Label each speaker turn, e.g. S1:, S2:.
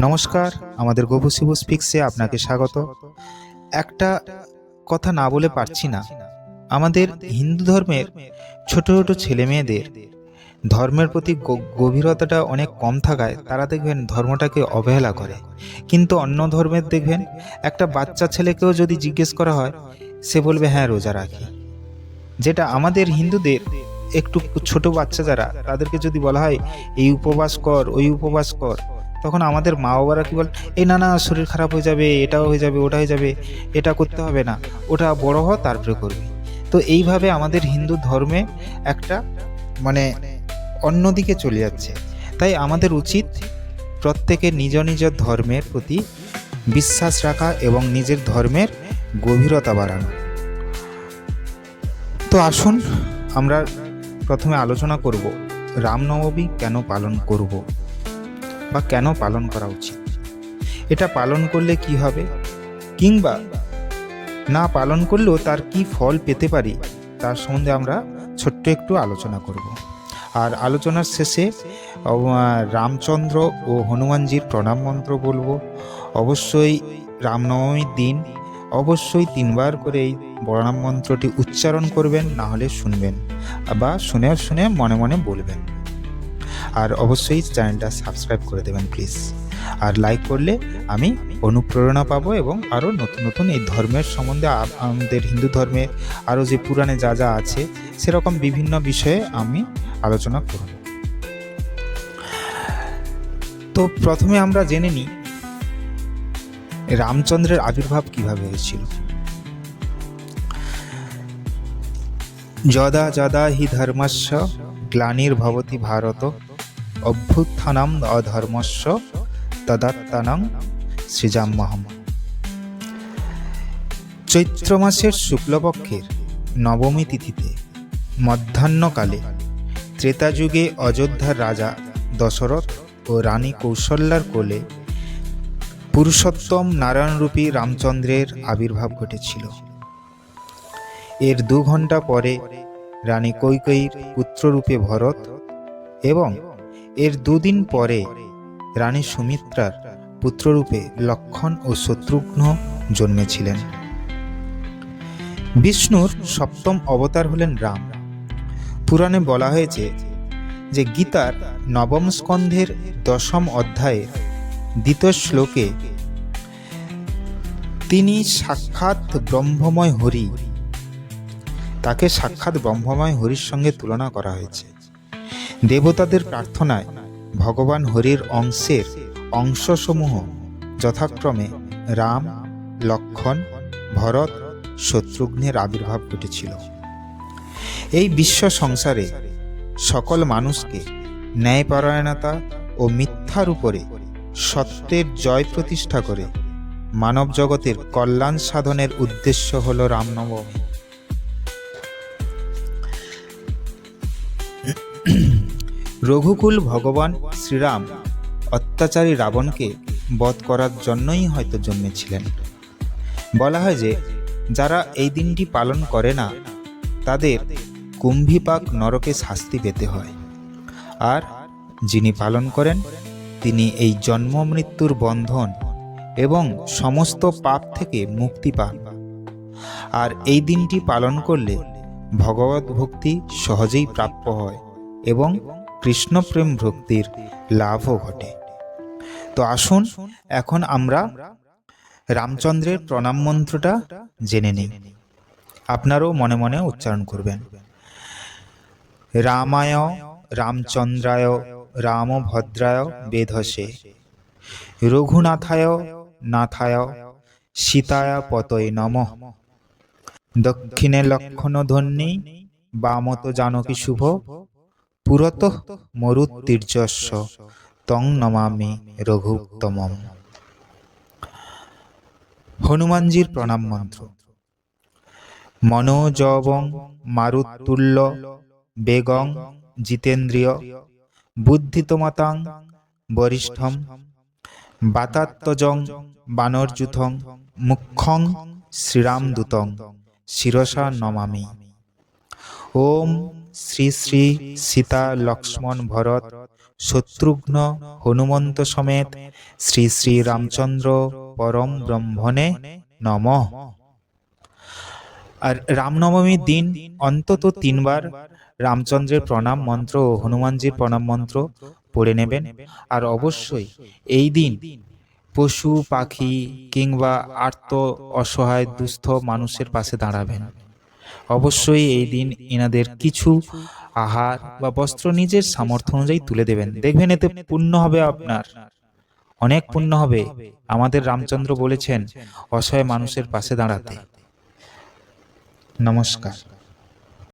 S1: নমস্কার, আমাদের গোবু শিবু স্পিক্সে আপনাকে স্বাগত। একটা কথা না বলে পারছি না। আমাদের হিন্দু ধর্মের ছোট ছোট ছেলে মেয়েদের ধর্মের প্রতি গভীরতাটা অনেক কম থাকায় তারা দেখবেন ধর্মটাকে অবহেলা করে। কিন্তু অন্য ধর্মের দেখবেন একটা বাচ্চা ছেলেকেও যদি জিজ্ঞেস করা হয়, সে বলবে হ্যাঁ রোজা রাখি। যেটা আমাদের হিন্দুদের একটু ছোট বাচ্চা যারা, তাদেরকে যদি বলা হয়, এই উপবাস কর, ওই উপবাস কর। তখন আমাদের মা বাবারা কী বল, এই না না, শরীর খারাপ হয়ে যাবে, এটাও হয়ে যাবে ওটা হয়ে যাবে, এটা করতে হবে না, ওটা বড় হ তারপরে করবি। তো এইভাবে আমাদের হিন্দু ধর্মে একটা মানে অন্যদিকে চলে যাচ্ছে। তাই আমাদের উচিত প্রত্যেকে নিজ নিজ ধর্মের প্রতি বিশ্বাস রাখা এবং নিজের ধর্মের গভীরতা বাড়ানো। তো আসুন আমরা প্রথমে আলোচনা করব, রামনবমী কেন পালন করব? বা কেন পালন করা উচিত? এটা পালন করলে কি হবে? কিংবা না পালন করলেও তার কি ফল পেতে পারি? তার সম্বন্ধে আমরা ছোট্ট একটু আলোচনা করব। আর আলোচনার শেষে রামচন্দ্র ও হনুমানজির প্রণাম মন্ত্র বলব। অবশ্যই রামনবমীর দিন অবশ্যই তিনবার করে এই প্রণাম মন্ত্রটি উচ্চারণ করবেন না হলে শুনবেন বা শুনে শুনে মনে মনে বলবেন। আর অবশ্যই চ্যানেলটা সাবস্ক্রাইব করে দেবেন প্লিজ আর লাইক করলে আমি অনুপ্রেরণা পাবো এবং আরও নতুন নতুন এই ধর্মের সম্বন্ধে আমাদের হিন্দু ধর্মের আরও যে পুরাণে যা যা আছে, সেরকম বিভিন্ন বিষয়ে আমি আলোচনা করব। তো প্রথমে আমরা জেনে নিই, রামচন্দ্রের আবির্ভাব কীভাবে হয়েছিল? যদা যদা হি ধর্মস্য গ্লানির্ভবতি ভারত অভ্যুত্থানম অধর্মস্য তদাত্তানং সৃজাম্যহম। চৈত্র মাসের শুক্লপক্ষের নবমী তিথিতে মধ্যাহ্নকালে ত্রেতাযুগে অযোধ্যার রাজা দশরথ ও রানী কৌশল্যার কোলে পুরুষোত্তম নারায়ণরূপী রামচন্দ্রের আবির্ভাব ঘটেছিল। এর দু ঘণ্টা পরে রানী কৈকেয়ীর পুত্ররূপে ভরত এবং এর দুদিন পরে রানী সুমিত্রার পুত্ররূপে লক্ষণ ও শত্রুঘ্ন জন্মেছিলেন। বিষ্ণুর সপ্তম অবতার হলেন রাম। পুরাণে বলা হয়েছে যে গীতার নবম স্কন্ধের দশম অধ্যায়ের দ্বিতীয় শ্লোকে তিনি সাক্ষাৎ ব্রহ্মময় হরি, তাকে সাক্ষাৎ ব্রহ্মময় হরির সঙ্গে তুলনা করা হয়েছে। দেবতাদের প্রার্থনায় ভগবান হরির অংশের অংশসমূহ যথাক্রমে রাম, লক্ষণ, ভরত, শত্রুঘ্নের আবির্ভাব ঘটেছিল। এই বিশ্ব সংসারে সকল মানুষকে ন্যায়পরায়ণতা ও মিথ্যার উপরে সত্যের জয় প্রতিষ্ঠা করে মানব জগতের কল্যাণ সাধনের উদ্দেশ্য হল রামনবমী রঘুকুল ভগবান শ্রীরাম অত্যাচারী রাবণকে বধ করার জন্যই হয়তো জন্মেছিলেন। বলা হয় যে, যারা এই দিনটি পালন করে না, তাদের কুম্ভিপাক নরকে শাস্তি পেতে হয়। আর যিনি পালন করেন, তিনি এই জন্ম মৃত্যুর বন্ধন এবং সমস্ত পাপ থেকে মুক্তি পান। আর এই দিনটি পালন করলে ভগবত ভক্তি সহজেই প্রাপ্য হয় এবং কৃষ্ণপ্রেম ভক্তির লাভও ঘটে। তো আসুন, এখন আমরা রামচন্দ্রের প্রণাম মন্ত্রটা জেনে নিই। আপনারও মনে মনে উচ্চারণ করবেন। রামায়, রামচন্দ্রায়, রামভদ্রায় বেধসে। রঘুনাথায়, নাথায়, সীতায় পতয়ে নমঃ। দক্ষিণে লক্ষণ ধ্বনি বামত জানকী শুভ। পুরত মরুত্তীর্যস্য তং নমামি রঘুত্তম হনুমানজির প্রণাম মন্ত্র। মনোজবং মারুতুল্য বেগং জিতেন্দ্রিয় বুদ্ধিতমতাং বরিষ্ঠম বাতাত্তজং বানরযুথং মুখ্যং শ্রীরামদূতং শিরসা নমামি। ওম শ্রী শ্রী সীতা লক্ষ্মণ ভরত, শত্রুঘ্ন হনুমন্ত সমেত শ্রী শ্রী রামচন্দ্র পরম ব্রহ্মণে নমঃ। আর রামনবমীর দিন অন্তত তিনবার রামচন্দ্রের প্রণাম মন্ত্র ও হনুমানজির প্রণাম মন্ত্র পড়ে নেবেন। আর অবশ্যই এই দিন পশু, পাখি কিংবা আর্ত অসহায় দুস্থ মানুষের পাশে দাঁড়াবেন। অবশ্যই এই দিন এনাদের কিছু আহার বা বস্ত্র নিজের সামর্থ্য অনুযায়ী তুলে দেবেন। দেখবেন এতে পুণ্য হবে আপনার। অনেক পুণ্য হবে। আমাদের রামচন্দ্র বলেছেন, অসহায় মানুষের পাশে দাঁড়াতে। নমস্কার।